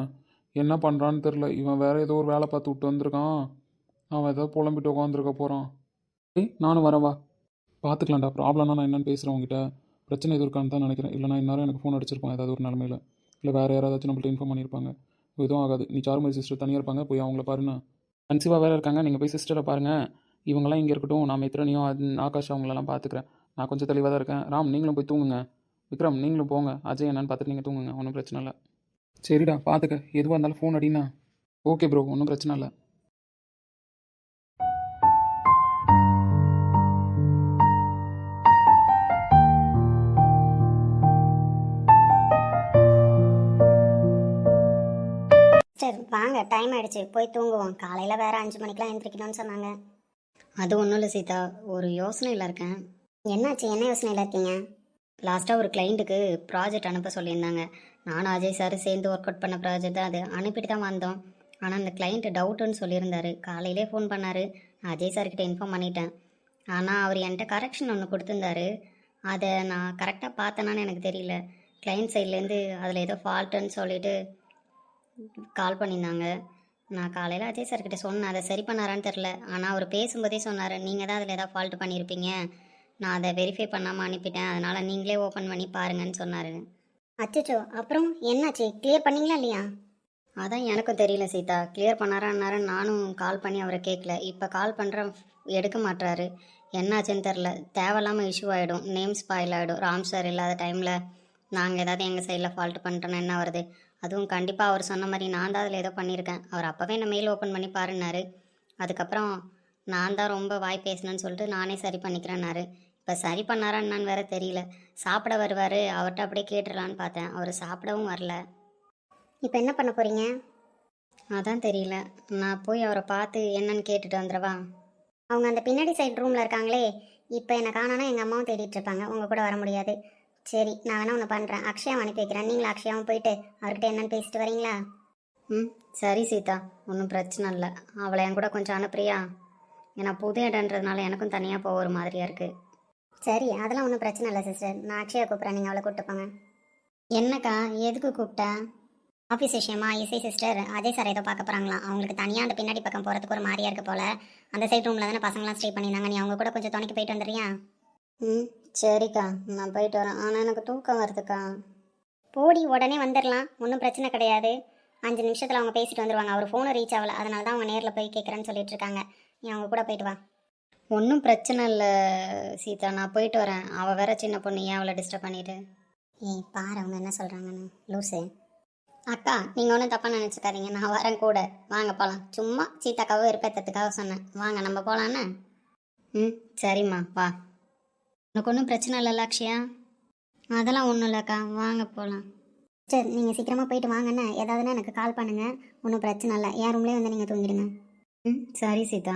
என்ன பண்ணுறான்னு தெரில இவன் வேறு ஏதோ ஒரு வேலை பார்த்து விட்டு வந்திருக்கான். அவன் ஏதோ புலம்பிட்டு உட்காந்துருக்க போகிறான் டேய் நானும் வரவா பார்த்துக்கலாம்டா. ப்ராப்ளம்னா நான் என்னென்னு பேசுகிறேன் உங்ககிட்ட பிரச்சனை எதுவும் இருக்கான்னு தான் நினைக்கிறேன். இல்லைனா இந்நேரம் எனக்கு ஃபோன் அடிச்சிருப்பான். ஏதாவது ஒரு நிலமையில. இல்லை வேறு யாராச்சும் நம்மள்ட்ட இன்ஃபார்ம் பண்ணியிருப்பாங்க எதுவும் ஆகாது. நீ சாருமதி சிஸ்டர் தனியாக இருப்பாங்க. போய் அவங்கள பாருண்ணா. கன்சீவாக வேறு இருக்காங்க. நீங்கள் போய் சிஸ்டரை பாருங்கள் இவங்கெல்லாம் இங்கே இருக்கட்டும். நான் மித்ரனையும் அது ஆகாஷ் அவங்களெல்லாம் பார்த்துக்கிறேன் நான் கொஞ்சம் தெளிவாக தான் இருக்கேன். ராம் நீங்களும் போய் தூங்குங்க. விக்ரம் நீங்களும் போங்க. அஜய் என்னன்னு பார்த்துட்டு நீங்கள் தூங்குங்க. ஒன்றும் பிரச்சனை இல்லை. சரிடா பார்த்துக்க எதுவாக இருந்தாலும் ஃபோன் அடினா ஓகே ப்ரோ ஒன்றும் பிரச்சனை இல்லை. சரி வாங்க டைம் ஆயிடுச்சு. போய் தூங்குவோம். காலையில் வேற அஞ்சு மணிக்கெலாம் எழுந்திரிக்கணும்னு சொன்னாங்க. அது ஒன்றும் இல்லை சீதா. ஒரு யோசனையில் இருக்கேன். என்னாச்சு? என்ன யோசனையில் இருக்கீங்க? லாஸ்ட்டாக ஒரு கிளைண்ட்டுக்கு ப்ராஜெக்ட் அனுப்ப சொல்லியிருந்தாங்க. நானும் அஜய் சார் சேர்ந்து ஒர்க் அவுட் பண்ண ப்ராஜெக்ட் தான் அது. அனுப்பிட்டு தான் வந்தோம். ஆனால் அந்த கிளைண்ட்டு டவுட்டுன்னு சொல்லியிருந்தாரு. காலையிலே ஃபோன் பண்ணார். அஜய் சார்கிட்ட இன்ஃபார்ம் பண்ணிட்டேன். ஆனால் அவர் என்கிட்ட கரெக்ஷன் ஒன்று கொடுத்துருந்தாரு. அதை நான் கரெக்டாக பார்த்தேனான்னு எனக்கு தெரியல. கிளைண்ட் சைட்லேருந்து அதில் ஏதோ ஃபால்ட்டுன்னு சொல்லிவிட்டு கால் பண்ணியிருந்தாங்க. நான் காலையில் அஜய் சார்கிட்ட சொன்னேன் அதை சரி பண்ணாரான்னு தெரில ஆனால் அவர் பேசும்போதே சொன்னார் நீங்கள் தான் அதில் ஏதாவது ஃபால்ட் பண்ணியிருப்பீங்க நான் அதை வெரிஃபை பண்ணாமல் அனுப்பிட்டேன். அதனால் நீங்களே ஓப்பன் பண்ணி பாருங்கன்னு சொன்னார். அச்சச்சோ அப்புறம் என்னாச்சு? கிளியர் பண்ணீங்களா இல்லையா? அதான் எனக்கும் தெரியல சீதா. கிளியர் பண்ணாரான்னாரு நானும் கால் பண்ணி அவரை கேட்கல இப்போ கால் பண்ணுறேன் எடுக்க மாட்டாரு என்னாச்சுன்னு தெரில தேவையில்லாமல் இஷ்யூ ஆகிடும் நேம் ஸ்பாயில் ஆகிடும் ராம் சார் இல்லாத டைமில் நாங்கள் ஏதாவது எங்கள் சைடில் ஃபால்ட் பண்ணிட்டோன்னா என்ன வருது? அதுவும் கண்டிப்பாக அவர் சொன்ன மாதிரி நான் தான் அதில் ஏதோ பண்ணியிருக்கேன். அவர் அப்போவே என்ன மெயில் ஓப்பன் பண்ணி பாருன்னாரு. அதுக்கப்புறம் நான் தான் ரொம்ப வாய் பேசினேன்னு சொல்லிட்டு நானே சரி பண்ணிக்கிறேன்னாரு. இப்போ சரி பண்ணாரா என்னன்னு வேற தெரியல. சாப்பிட வருவார் அவர்கிட்ட அப்படியே கேட்டுடலான்னு பார்த்தேன். அவர் சாப்பிடவும் வரல. இப்போ என்ன பண்ண போகிறீங்க அதான் தெரியல. நான் போய் அவரை பார்த்து என்னன்னு கேட்டுட்டு வந்துடவா? அவங்க அந்த பின்னாடி சைடு ரூமில் இருக்காங்களே இப்போ என்னை காணோன்னா எங்கள் அம்மாவும் தேடிட்டு இருப்பாங்க. உங்கள் கூட வர முடியாது. சரி நான் வேணா ஒன்று பண்ணுறேன் அக்ஷயாவை அனுப்பி வைக்கிறேன். நீங்களும் அக்ஷயாவும் போயிட்டு அவர்கிட்ட என்னன்னு பேசிட்டு வரீங்களா? ம் சரி சீதா. ஒன்றும் பிரச்சனை இல்லை. அவளை என் கூட கொஞ்சம் அனுப்புறியா? ஏன்னா புது இடன்றதுனால எனக்கும் தனியாக போக ஒரு மாதிரியாக இருக்குது சரி அதெல்லாம் ஒன்றும் பிரச்சனை இல்லை சிஸ்டர் நான் அக்ஷயா கூப்பிட்றேன். நீங்கள் அவளை கூப்பிட்டு போங்க. என்னக்கா எதுக்கு கூப்பிட்டேன் ஆஃபீஸ் விஷயமா? இசை சிஸ்டர் அஜய் சார் ஏதோ பார்க்க போகிறாங்களாம் அவங்களுக்கு தனியாக அந்த பின்னாடி பக்கம் போகிறதுக்கு ஒரு மாதிரியா இருக்குது போல. அந்த சைட் ரூமில் தானே பசங்களாம் ஸ்டே பண்ணியிருந்தாங்க. நீ அவங்க கூட கொஞ்சம் துணைக்கு போயிட்டு வந்துடுறியா? ம் சரிக்கா. நான் போயிட்டு வரேன். ஆனால் எனக்கு தூக்கம் வருதுக்கா. போடி உடனே வந்துடலாம் ஒன்றும் பிரச்சனை கிடையாது. அஞ்சு நிமிஷத்தில் அவங்க பேசிட்டு வந்துடுவாங்க அவர் ஃபோனை ரீச் ஆகல. அதனால தான் அவங்க நேரில் போய் கேட்குறேன்னு சொல்லிட்டு இருக்காங்க. நீ அவங்க கூட போயிட்டு வா. ஒன்றும் பிரச்சனை இல்லை சீதா. நான் போயிட்டு வரேன். அவள் வேற சின்ன பொண்ணு. ஏன் அவளை டிஸ்டர்ப் பண்ணிட்டு? ஏய் பாரு அவங்க என்ன சொல்கிறாங்கன்னு லூசு. அக்கா நீங்கள் ஒன்றும் தப்பாக நினச்சிக்காதீங்க. நான் வரேன் கூட. வாங்க போகலாம் சும்மா சீத்தாக்காவை விருப்பத்துக்காக சொன்னேன். வாங்க நம்ம போகலான்னு ம் சரிம்மா. வா. உனக்கு ஒன்றும் பிரச்சனை இல்லைல்ல அக்ஷயா? அதெல்லாம் ஒன்றும் இல்லைக்கா. வாங்க போகலாம் சரி நீங்கள் சீக்கிரமாக போயிட்டு வாங்கண்ணே ஏதாவதுன்னா எனக்கு கால் பண்ணுங்கள் ஒன்றும் பிரச்சனை இல்லை. என் ரூம்லேயே வந்து நீங்கள் தூங்கிடுங்க. ம் சரி சீதா.